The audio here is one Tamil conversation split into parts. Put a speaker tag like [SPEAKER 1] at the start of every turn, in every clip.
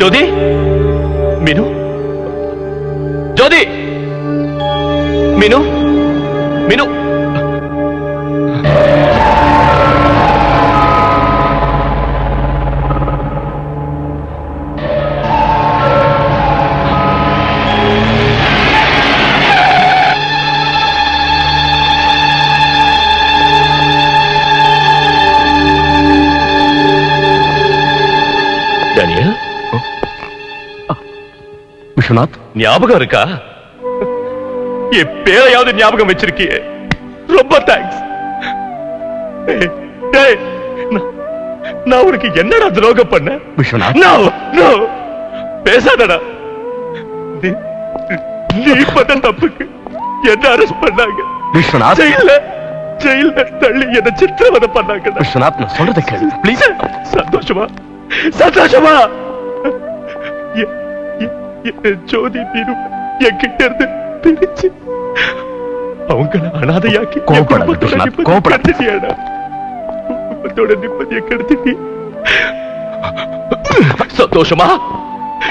[SPEAKER 1] ஜோதி மீனு ஜோதி மீனு மீனு
[SPEAKER 2] விஸ்வநாத்?
[SPEAKER 1] ஞாபகம் இருக்கா? என் பேரையாவது ஞாபகம் வச்சிருக்கியே. ரொம்ப தேங்க்ஸ் நான் உனக்கு என்னடா துரோகம் பண்ண?
[SPEAKER 2] விஸ்வநாத்?
[SPEAKER 1] பேசாதடா. நீ பண்ண தப்புக்கு என்ன அரெஸ்ட் பண்ணாங்க.
[SPEAKER 2] விஸ்வநாத்?
[SPEAKER 1] ஜெயில ஜெயில தள்ளி என்ன சித்திரவதை பண்ணாங்க.
[SPEAKER 2] விஸ்வநாத் நான் சொல்றதை கேளு ப்ளீஸ்
[SPEAKER 1] சந்தோஷமா? சந்தோஷமா? ஜோதி மீனு என்கிட்ட இருந்து பிரிச்சு அவங்கள அனாதையாக்கி குடும்பத்தோட நிம்மதியை கெடுத்துட்டி. சந்தோஷமா?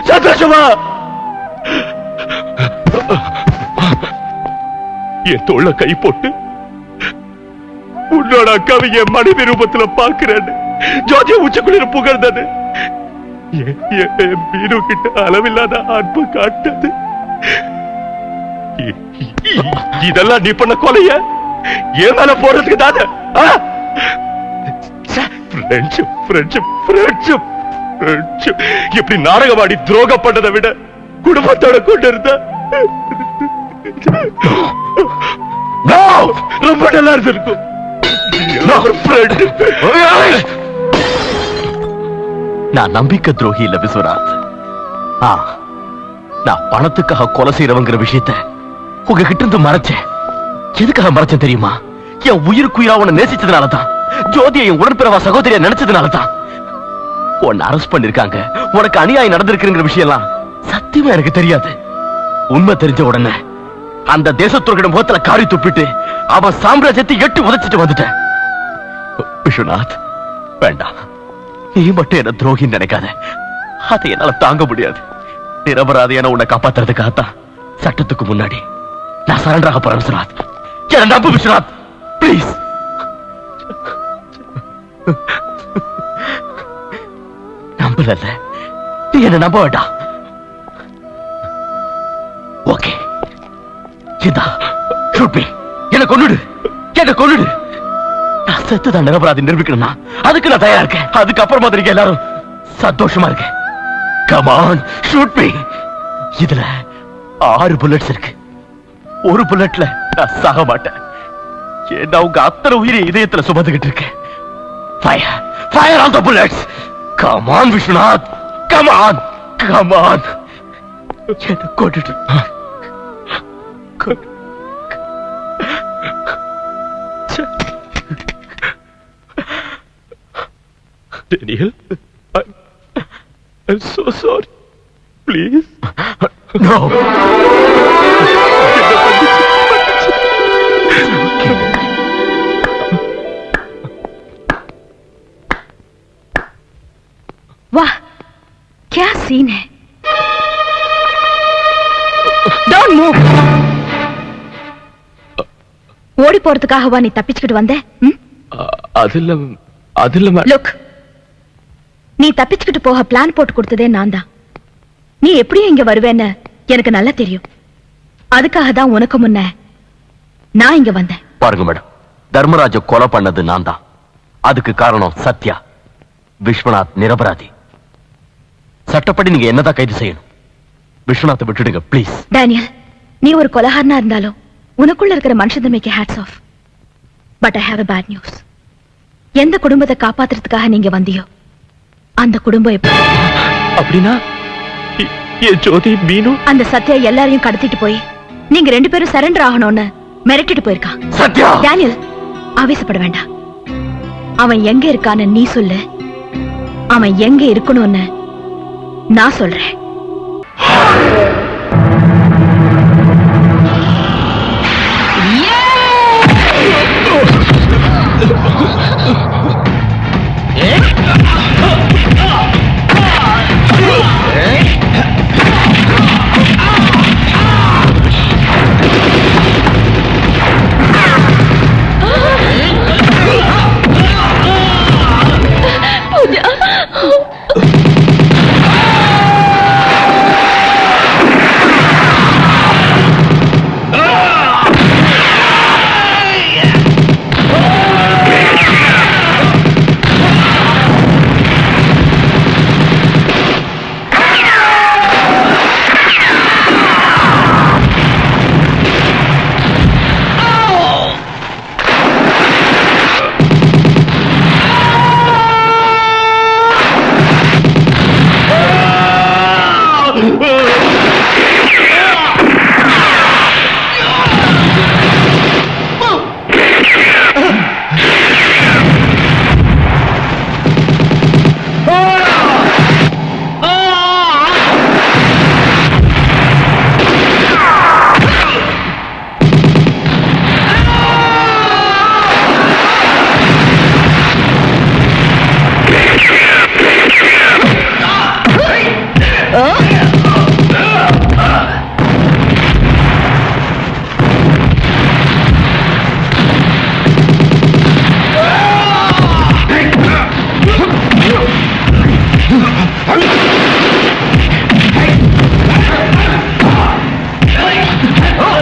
[SPEAKER 1] சந்தோஷமா? என் தோள கை போட்டு உன்னோட அக்காவை என் மனைவி ரூபத்துல பாக்குறேன்னு ஜோதிய உச்சக்குளிர புகழ்ந்தது. என் என் என் மீனு கிட்ட அளவில்லாத அன்பு காட்டது. இதெல்லாம் நீ பண்ண கொலைய? ஏன் மேல போறதுக்கு தானே? ஃப்ரெண்ட்ஷிப் ஃப்ரெண்ட்ஷிப் ஃப்ரெண்ட்ஷிப் ஃப்ரெண்ட்ஷிப் இப்படி நாடகவாடி துரோகம் பண்ணதை விட குடும்பத்தோட கொண்டு இருந்தா? ரொம்ப நல்லா இருந்திருக்கும். நான் ஒரு friend.
[SPEAKER 2] நான் நம்பிக்கை துரோகி இல்ல விஸ்வநாத். ஆ நான் பணத்துக்காக கொலை செய்யறவங்கிற விஷயத்த உங்ககிட்ட இருந்து மறைச்சேன். எதுக்காக மறைச்சேன் தெரியுமா? என் உயிருக்குயிரா உன நேசிச்சதுனால தான் ஜோதியை என் உடன்பிறவா சகோதரிய நினைச்சதுனாலதான். உன்னை அரெஸ்ட் பண்ணிருக்காங்க. உனக்கு அநியாயம் நடந்திருக்குங்கிற விஷயம் எல்லாம் சத்தியமா எனக்கு தெரியாது. உண்மை தெரிஞ்ச உடனே அந்த தேசத்துறையோட முகத்துல காரி துப்பிட்டு அவன் சாம்ராஜ்யத்தை எட்டு உதச்சிட்டு வந்துட்டேன். விஸ்வநாத் வேண்டாம். நீ மட்டும் என்ன துரோகின்னு நினைக்காத அதை என்னால தாங்க முடியாது நிரபராதியான உன்னை காப்பாத்துறதுக்காகத்தான் சட்டத்துக்கு முன்னாடி நான் சரண்டர் போறேன் விஸ்வநாத் என்ன நம்பு விஸ்வநாத் பிளீஸ் நம்பல நீ என்ன நம்ப வேண்டாம் ஓகே இதா ஷூட் மீ என்ன கொன்னுடு என்ன கொன்னுடு செத்துதான் நிரபராதி நிரூபிக்கணும்னா அதுக்கு நான் தயாரா இருக்கேன். அதுக்கப்புறமா தெரியும் எல்லாரும். சந்தோஷமா இருக்கேன் கமான் ஷூட் மீ இதுல ஆறு புல்லட்ஸ் இருக்கு. ஒரு புல்லட்ல நான் சாக மாட்டேன். ஏன்னா உங்க அத்தனை உயிரை இதயத்துல சுமந்துகிட்டு இருக்கேன். Fire fire on the bullets come on Vishwanath come on come on என்ன கொண்டுட்டு
[SPEAKER 1] Daniel, I, I'm so sorry. Please.
[SPEAKER 2] No.
[SPEAKER 3] वाह क्या सीन है டோன்ட் மூவ் ஓடி போறதுக்காகவா நீ தப்பிச்சுக்கிட்டு வந்த ம்?
[SPEAKER 1] அது இல்ல அது இல்ல மேடம்
[SPEAKER 3] லுக் நீ தப்பிச்சுக்கிட்டு போக பிளான் போட்டு கொடுத்ததே நான் தான் நீ எப்படியும் இங்க வருவேன்னு எனக்கு நல்லா தெரியும். அதுக்காக தான் உனக்கு முன்ன நான் இங்க வந்தேன்.
[SPEAKER 2] பாருங்க மேடம் தர்மராஜ கொலை பண்ணது நான் தான் அதுக்கு காரணம் சத்யா விஸ்வநாத் நிரபராதி. சட்டப்படி நீங்க என்னதான் கைது செய்யணும்? விஸ்வநாத்தை விட்டுடுங்க ப்ளீஸ்
[SPEAKER 3] டேனியல் நீ ஒரு கொலகாரனா இருந்தாலும் உனக்குள்ள இருக்கிற மனுஷத்தன்மைக்கு hats off but I have a bad news எந்த குடும்பத்தை காப்பாத்துறதுக்காக நீங்க வந்தியோ? அந்த குடும்பம் இப்போ
[SPEAKER 1] அப்படின்னா ஜோதி மீனு.
[SPEAKER 3] அந்த சத்யா எல்லாரையும் கடத்திட்டு போய் நீங்க ரெண்டு பேரும் சரண்டர் ஆகணும்னு மிரட்டிட்டு போயிருக்கான்
[SPEAKER 2] சத்யா!
[SPEAKER 3] டேனியல் ஆவேசப்பட வேண்டாம். அவன் எங்க இருக்கான்னு நீ சொல்லு. அவன் எங்க இருக்கணும்னு நான் சொல்றேன்.
[SPEAKER 1] Oh!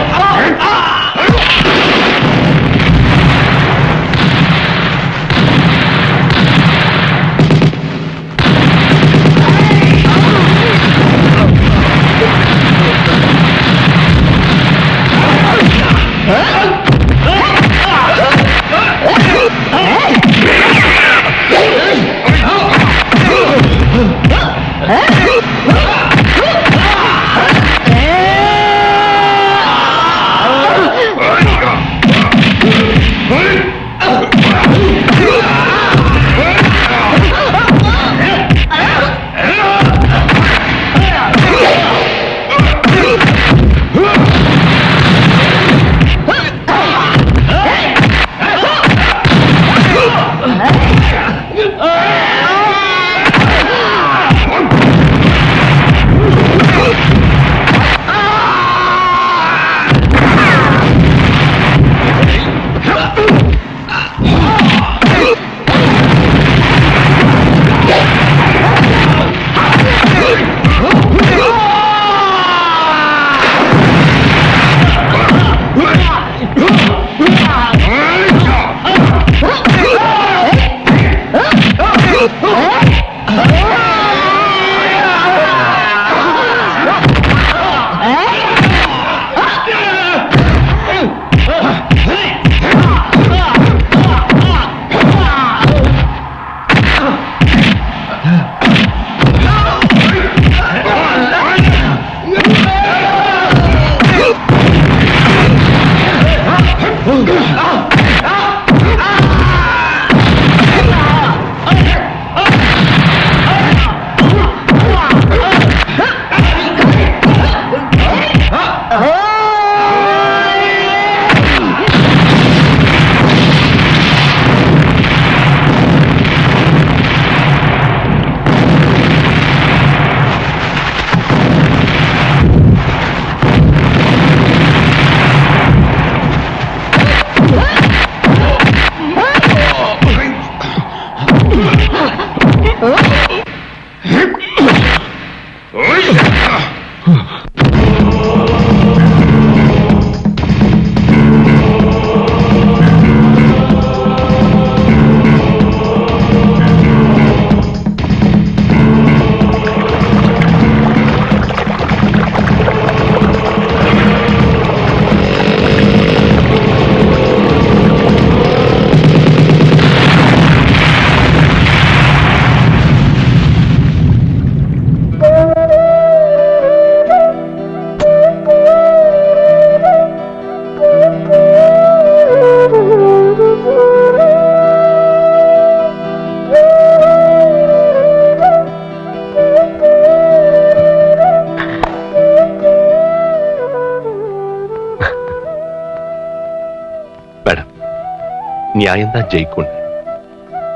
[SPEAKER 1] நியாயம்தான் ஜெயிக்கும்னு.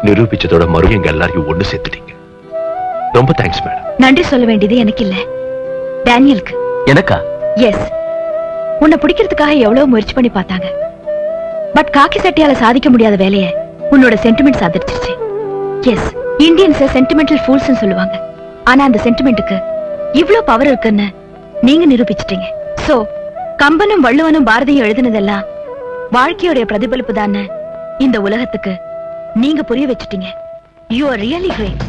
[SPEAKER 1] நிரூபிச்சதோட மறுபடியும் எங்க எல்லாரையும் ஒண்ணு சேர்த்துட்டீங்க. ரொம்ப தேங்க்ஸ் மேடம்
[SPEAKER 3] நன்றி சொல்ல வேண்டியது எனக்கு இல்ல. டேனியலுக்கு.
[SPEAKER 2] எனக்கா?
[SPEAKER 3] எஸ் உன்னை பிடிக்கிறதுக்காக எவ்வளவு முயற்சி பண்ணி பார்த்தாங்க. பட் காக்கி சட்டையால சாதிக்க முடியாத வேலைய உன்னோட சென்டிமெண்ட்ஸ் அதிர்ச்சிச்சு எஸ் இந்தியன்ஸ் சென்டிமெண்டல் ஃபூல்ஸ் சொல்லுவாங்க. ஆனா அந்த சென்டிமெண்ட்டுக்கு இவ்ளோ பவர் இருக்குன்னு நீங்க நிரூபிச்சிட்டீங்க. சோ கம்பனும் வள்ளுவனும் பாரதியும் எழுதுனதெல்லாம் வாழ்க்கையோட பிரதிபலிப்பு தானே இந்த உலகத்துக்கு நீங்க புரிய வச்சிட்டீங்க. You are really great